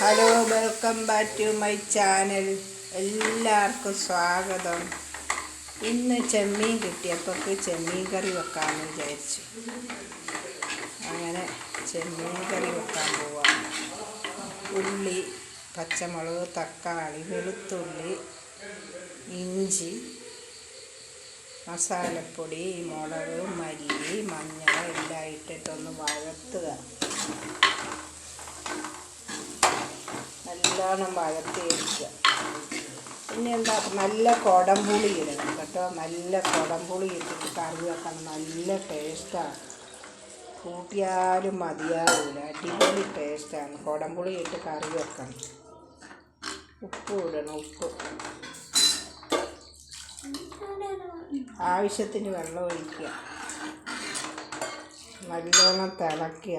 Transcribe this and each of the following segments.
Hello welcome back to my channel എല്ലാവർക്കും സ്വാഗതം. ഇന്ന് ചെമ്മീൻ കിട്ടിയപ്പോൾ ചെമ്മീൻ കറി വെക്കാമെന്ന് വിചാരിച്ചു. അങ്ങനെ ചെമ്മീൻ കറി വെക്കാൻ പോവാം ഉള്ളി പച്ചമുളക് തക്കാളി വെളുത്തുള്ളി ഇഞ്ചി മസാലപ്പൊടി മുളക് മല്ലി നല്ലോണം വഴത്തി എടുക്കുക പിന്നെ എന്താ നല്ല കുടംപുളി ഇടണം കേട്ടോ. നല്ല കുടംപുളി ഇട്ടിട്ട് കറി വെക്കണം. നല്ല ടേസ്റ്റാണ് കൂട്ടിയാലും മതിയാവില്ല അടിപൊളി ടേസ്റ്റാണ് കുടംപുളി ഇട്ട് കറി വെക്കണം. ഉപ്പ് ഇടണം ഉപ്പ്. ആവശ്യത്തിന് വെള്ളം ഒഴിക്കുക. നല്ലോണം തിളയ്ക്കുക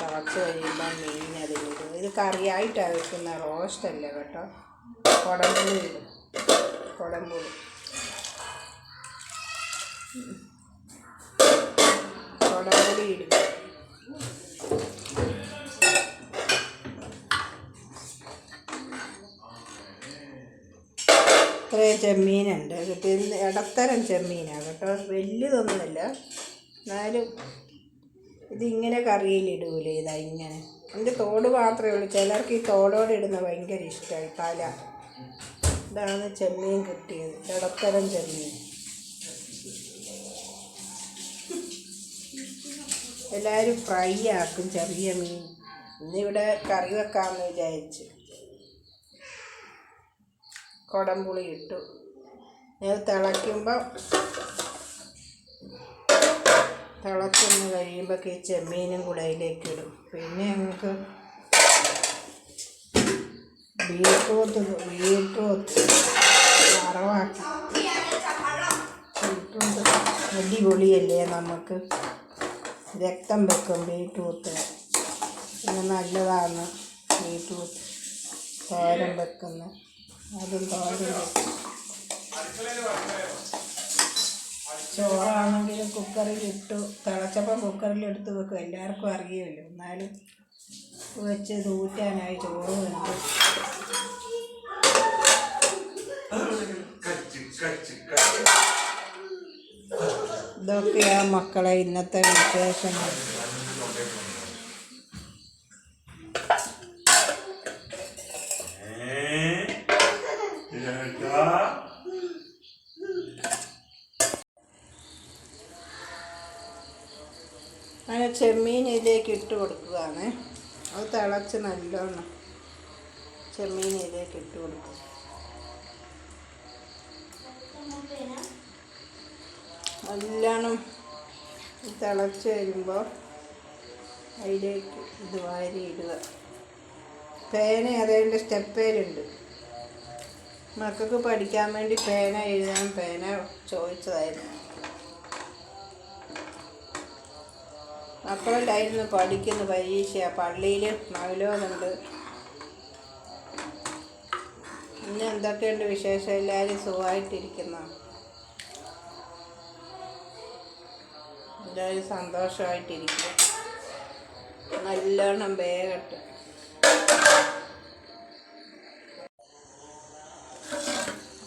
തിളച്ച് കഴിയുമ്പോൾ മീൻ അതിലിടും. ഇത് കറിയായിട്ടാണ് വെക്കുന്ന റോസ്റ്റ് അല്ല കേട്ടോ? കുടമ്പുളി ഇടും. കുടമ്പുളി കുടമ്പുളി ഇടും. ഇത്രയും ചെമ്മീനുണ്ട്. കിട്ടിയ ഇടത്തരം ചെമ്മീനാണ് കേട്ടോ. വലിയതൊന്നുമില്ല. എന്നാലും ഇതിങ്ങനെ കറിയിലിടൂലേ ഇതാ ഇങ്ങനെ. എന്റെ തോട് മാത്രമേ ഉള്ളൂ. ചിലർക്ക് ഈ തോടോടെ ഇടുന്ന ഭയങ്കര ഇഷ്ടമായി. തല. ഇതാണ് ചെമ്മീൻ കിട്ടിയത്. ഇടത്തരം ചെമ്മീൻ. എല്ലാവരും ഫ്രൈ ആക്കും ചെറിയ മീൻ. ഇന്നിവിടെ കറി വെക്കാമെന്ന് വിചാരിച്ചു. കുടംപുളി ഇട്ടു. ഞാൻ തിളയ്ക്കുമ്പോൾ തിളച്ചൊന്ന് കഴിയുമ്പോൾ ഈ ചെമ്മീനും കൂടെ അതിലേക്ക് ഇടും. പിന്നെ ഞങ്ങൾക്ക് ബീട്രൂട്ട് ബീട്രൂട്ട് വറവാക്കി ബീട്രൂട്ട് അടിപൊളിയല്ലേ നമുക്ക്? രക്തം വെക്കും ബീട്രൂട്ട്. പിന്നെ നല്ലതാണ് ബീട്രൂട്ട് തോരൻ വെക്കുന്ന അതും തോരൻ വെക്കും. ചോറാണെങ്കിലും കുക്കറിൽ ഇട്ടു തിളച്ചപ്പം കുക്കറിൽ എടുത്ത് വെക്കും. എല്ലാവർക്കും അറിയുമല്ലോ. എന്നാലും വെച്ച് തൂറ്റാനായി ചോറ് വെന്തു. ഇതൊക്കെയാ മക്കളെ ഇന്നത്തെ വിശേഷങ്ങൾ. ചെമ്മീൻ ഇതിലേക്ക് ഇട്ട് കൊടുക്കുകയാണ്. അത് തിളച്ച് നല്ലോണം ചെമ്മീൻ ഇതിലേക്ക് ഇട്ട് കൊടുക്കും. നല്ലോണം തിളച്ച് വരുമ്പോൾ അതിലേക്ക് ഇത് വാരി ഇടുക പേന അതേന്റെ സ്റ്റെപ്പേലുണ്ട്. മക്കൾക്ക് പഠിക്കാൻ വേണ്ടി പേന എഴുതാൻ പേന ചോദിച്ചതായിരുന്നു. മക്കളുണ്ടായിരുന്നു പഠിക്കുന്ന പരീക്ഷ. പള്ളിയിൽ മകലോതുണ്ട് ഇന്ന് എന്തൊക്കെയുണ്ട് വിശേഷം? എല്ലാവരും സുഖമായിട്ടിരിക്കുന്ന? എല്ലാവരും സന്തോഷമായിട്ടിരിക്കുക നല്ലോണം വേഗട്ട്.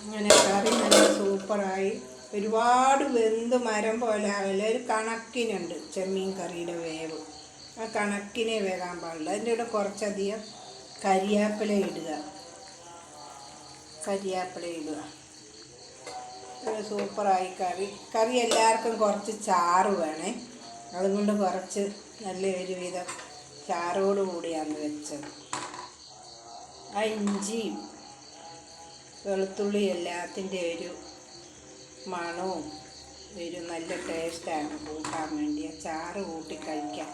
അങ്ങനെ കറി നല്ല സൂപ്പറായി. ഒരുപാട് വെന്ത് മരം പോലെ ആവില്ല. ഒരു കണക്കിനുണ്ട് ചെമ്മീൻ കറിയുടെ വേവ്. ആ കണക്കിനെ വേകാൻ പാടില്ല. അതിന്റെ കൂടെ കുറച്ചധികം കരിയാപ്പില ഇടുക. കരിയാപ്പില ഇടുക. സൂപ്പറായി കറി. കറി എല്ലാവർക്കും കുറച്ച് ചാറ് വേണേ. അതുകൊണ്ട് കുറച്ച് നല്ല ഒരുവിധം ചാറോട് കൂടിയാണ് വെച്ചത്. ആ ഇഞ്ചിയും വെളുത്തുള്ളി എല്ലാത്തിന്റെ ഒരു മണവും ഒരു നല്ല ടേസ്റ്റാണ്. കൂട്ടാൻ വേണ്ടി ചാറ് കൂട്ടി കഴിക്കാൻ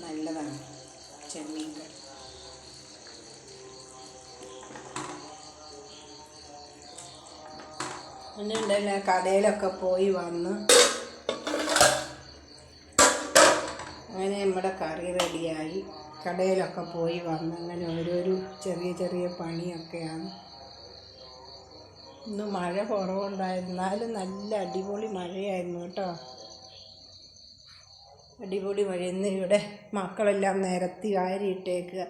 നല്ലതാണ് ചെമ്മീൻ കറി പിന്നെ കടയിലൊക്കെ പോയി വന്ന് അങ്ങനെ നമ്മുടെ കറി റെഡിയായി. കടയിലൊക്കെ പോയി വന്ന് അങ്ങനെ ഓരോരോ ചെറിയ ചെറിയ പണിയൊക്കെയാണ്. ഇന്ന് മഴ കുറവുണ്ടായിരുന്നാലും നല്ല അടിപൊളി മഴയായിരുന്നു കേട്ടോ. അടിപൊളി മഴ. ഇന്ന് ഇവിടെ മക്കളെല്ലാം നിരത്തി വാരിയിട്ടേക്കുക.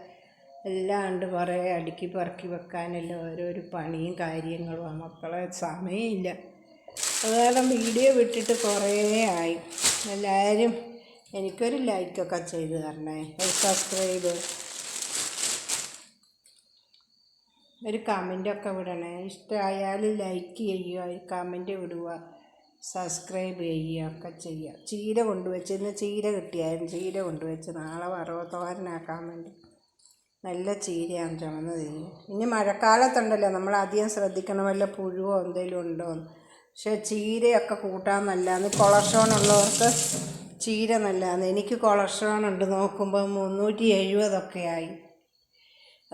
എല്ലാം ഉണ്ട് കുറേ അടുക്കി പറക്കി വെക്കാനെല്ലാം ഓരോരോ പണിയും കാര്യങ്ങളും. ആ മക്കളെ സമയമില്ല. അതുകാരണം വീഡിയോ വിട്ടിട്ട് കുറേ ആയി. എല്ലാവരും എനിക്കൊരു ലൈക്കൊക്കെ ചെയ്ത് തരണേ. സബ്സ്ക്രൈബ്. ഒരു കമന്റൊക്കെ വിടണേ. ഇഷ്ടമായാൽ ലൈക്ക് ചെയ്യുക ഒരു കമന്റ് വിടുക സബ്സ്ക്രൈബ് ചെയ്യുക ഒക്കെ ചെയ്യുക. ചീര കൊണ്ടുവച്ച് ഇന്ന് ചീര കിട്ടിയായിരുന്നു. ചീര കൊണ്ടുവച്ച് നാളെ വറവ് തോരനാക്കാൻ വേണ്ടി. നല്ല ചീരയാണ് ചുമന്നത് ഇനി. മഴക്കാലത്തുണ്ടല്ലോ. നമ്മൾ അധികം ശ്രദ്ധിക്കണം വല്ല പുഴുവോ എന്തെങ്കിലും ഉണ്ടോ പക്ഷേ ചീരയൊക്കെ കൂട്ടാൻ നല്ലതാണ്. കൊളസ്ട്രോൾ ഉള്ളവർക്ക് ചീര നല്ലതാണ്. എനിക്ക് കൊളസ്ട്രോൾ ഉണ്ട്. നോക്കുമ്പോൾ മുന്നൂറ്റി എഴുപതൊക്കെ ആയി.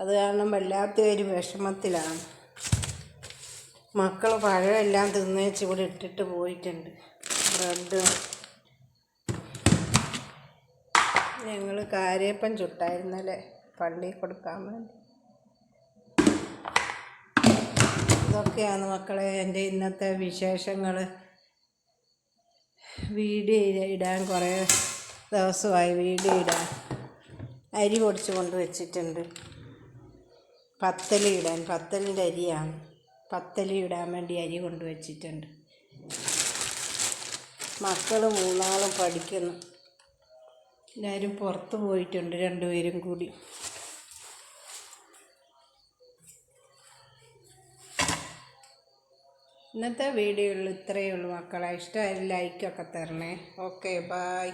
അത് കാരണം വല്ലാത്ത ഒരു വിഷമത്തിലാണ്. മക്കൾ പഴമെല്ലാം തിന്നേച്ച് ഇവിടെ ഇട്ടിട്ട് പോയിട്ടുണ്ട്. ബ്രെഡ്. ഞങ്ങൾ കാര്യപ്പൻ ചുട്ടായിരുന്നല്ലേ? പള്ളിയിൽ കൊടുക്കാൻ വേണ്ടി. ഇതൊക്കെയാണ് മക്കളെ എന്റെ ഇന്നത്തെ വിശേഷങ്ങൾ വീഡിയോ ഇടാൻ കുറേ ദിവസമായി. വീഡിയോ ഇടാൻ അരി പൊടിച്ച് കൊണ്ട് വെച്ചിട്ടുണ്ട്. പത്തലി ഇടാൻ പത്തലിന്റെ അരിയാണ്. പത്തലി ഇടാൻ വേണ്ടി അരി കൊണ്ട് വച്ചിട്ടുണ്ട് മക്കൾ മൂന്നാളും പഠിക്കുന്നു. എല്ലാവരും പുറത്ത് പോയിട്ടുണ്ട് രണ്ടുപേരും കൂടി. ഇന്നത്തെ വീഡിയോയിൽ ഇത്രയേ ഉള്ളൂ മക്കളെ. ഇഷ്ടമായി ലൈക്കൊക്കെ തരണേ. Okay bye